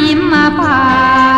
ยิ้มมาพา